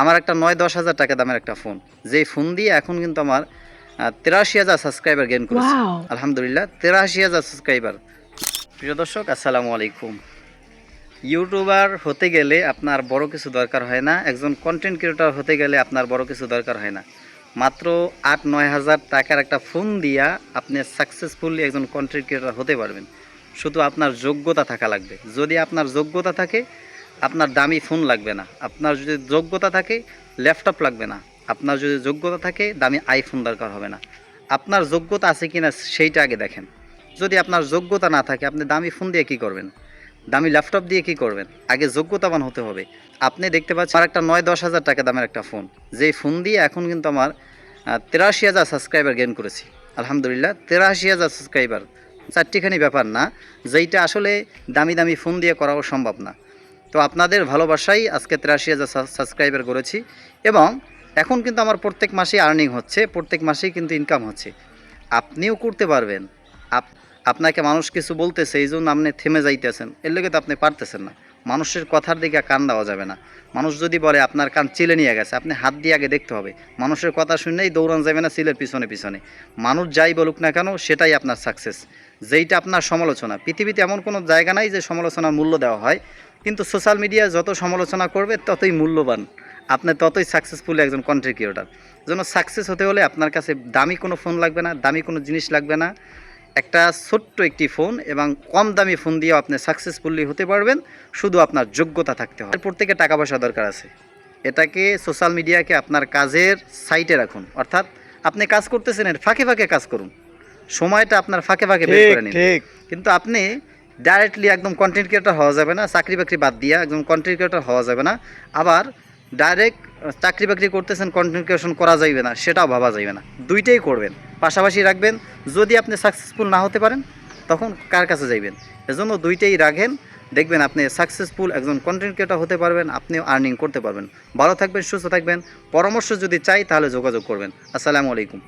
আমার একটা নয় দশ হাজার টাকা দামের একটা ফোন। যেই ফোন দিয়ে এখন কিন্তু আমার তেরাশি হাজার সাবস্ক্রাইবার গেইন করেছে। আলহামদুলিল্লাহ তেরাশি হাজার সাবস্ক্রাইবার প্রিয় দর্শক আসসালামু আলাইকুম। ইউটিউবার হতে গেলে আপনার বড় কিছু দরকার হয় না। একজন কন্টেন্ট ক্রিয়েটর হতে গেলে আপনার বড় কিছু দরকার হয় না। মাত্র আট নয় হাজার টাকার একটা ফোন দিয়া আপনি সাকসেসফুলি একজন কন্টেন্ট ক্রিয়েটর হতে পারবেন। শুধু আপনার যোগ্যতা থাকা লাগবে। যদি আপনার যোগ্যতা থাকে আপনার দামি ফোন লাগবে না। আপনার যদি যোগ্যতা থাকে, ল্যাপটপ লাগবে না। আপনার যদি যোগ্যতা থাকে, দামি আইফোন দরকার হবে না। আপনার যোগ্যতা আছে কিনা সেইটা আগে দেখেন। যদি আপনার যোগ্যতা না থাকে, আপনি দামি ফোন দিয়ে কি করবেন? দামি ল্যাপটপ দিয়ে কি করবেন? আগে যোগ্যতাবান হতে হবে। আপনি দেখতে পাচ্ছেন আমার একটা নয় দশ হাজার টাকা দামের একটা ফোন। যেই ফোন দিয়ে এখন কিন্তু আমার তেরাশি হাজার সাবস্ক্রাইবার গেইন করেছি। আলহামদুলিল্লাহ, তেরাশি হাজার সাবস্ক্রাইবার চারটিখানি ব্যাপার না, যেইটা আসলে দামি দামি ফোন দিয়ে করাও সম্ভব না। তো আপনাদের ভালোবাসাই আজকে তেরাশি হাজার সাবস্ক্রাইবার করেছি এবং এখন কিন্তু আমার প্রত্যেক মাসেই আর্নিং হচ্ছে, প্রত্যেক মাসেই কিন্তু ইনকাম হচ্ছে। আপনিও করতে পারবেন। আপ আপনাকে মানুষ কিছু বলতেছে এই জন্য আপনি থেমে যাইতেছেন। এর লেগে তো আপনি পারতেছেন না। মানুষের কথার দিকে কান দেওয়া যাবে না। মানুষ যদি বলে, আপনার কান চিলে নিয়ে গেছে, আপনি হাত দিয়ে আগে দেখতে হবে। মানুষের কথা শুনলেই দৌড়ান যাবে না চিলের পিছনে পিছনে। মানুষ যাই বলুক না কেন, সেটাই আপনার সাকসেস যেইটা আপনার সমালোচনা। পৃথিবীতে এমন কোনো জায়গা নাই যে সমালোচনার মূল্য দেওয়া হয়। কিন্তু সোশ্যাল মিডিয়ায় যত সমালোচনা করবে, ততই মূল্যবান। আপনি ততই সাকসেসফুল একজন কন্টেন্ট জন্য সাকসেস হতে হলে আপনার কাছে দামি কোনো ফোন লাগবে না, দামি কোনো জিনিস লাগবে না। একটা ছোট্ট একটি ফোন এবং কম দামি ফোন দিয়েও আপনি সাকসেসফুলি হতে পারবেন। শুধু আপনার যোগ্যতা থাকতে হবে। এরপর থেকে টাকা পয়সা দরকার আছে। এটাকে সোশ্যাল মিডিয়াকে আপনার কাজের সাইটে রাখুন। অর্থাৎ আপনি কাজ করতেছেন এর ফাঁকে ফাঁকে কাজ করুন। সময়টা আপনার ফাঁকে ফাঁকে বের করে নিন। কিন্তু আপনি ডাইরেক্টলি একদম কন্টেন্ট ক্রিয়েটর হওয়া যাবে না চাকরি বাকরি বাদ দিয়ে একদম কন্টেন্ট ক্রিয়েটর হওয়া যাবে না। আবার ডাইরেক্ট চাকরি বাকরি করতেছেন কন্টেন্ট ক্রিয়েশন করা যাইবে না সেটাও ভাবা যাইবে না। দুইটাই করবেন। পাশাপাশি রাখবেন, যদি আপনি সাকসেসফুল না হতে পারেন, তখন কার কাছে যাইবেন? এজন্য দুইটাই রাখেন। দেখবেন আপনি সাকসেসফুল একজন কন্টেন্ট ক্রিয়েটার হতে পারবেন, আপনিও আর্নিং করতে পারবেন। ভালো থাকবেন, সুস্থ থাকবেন। পরামর্শ যদি চাই, তাহলে যোগাযোগ করবেন। আসসালামু আলাইকুম।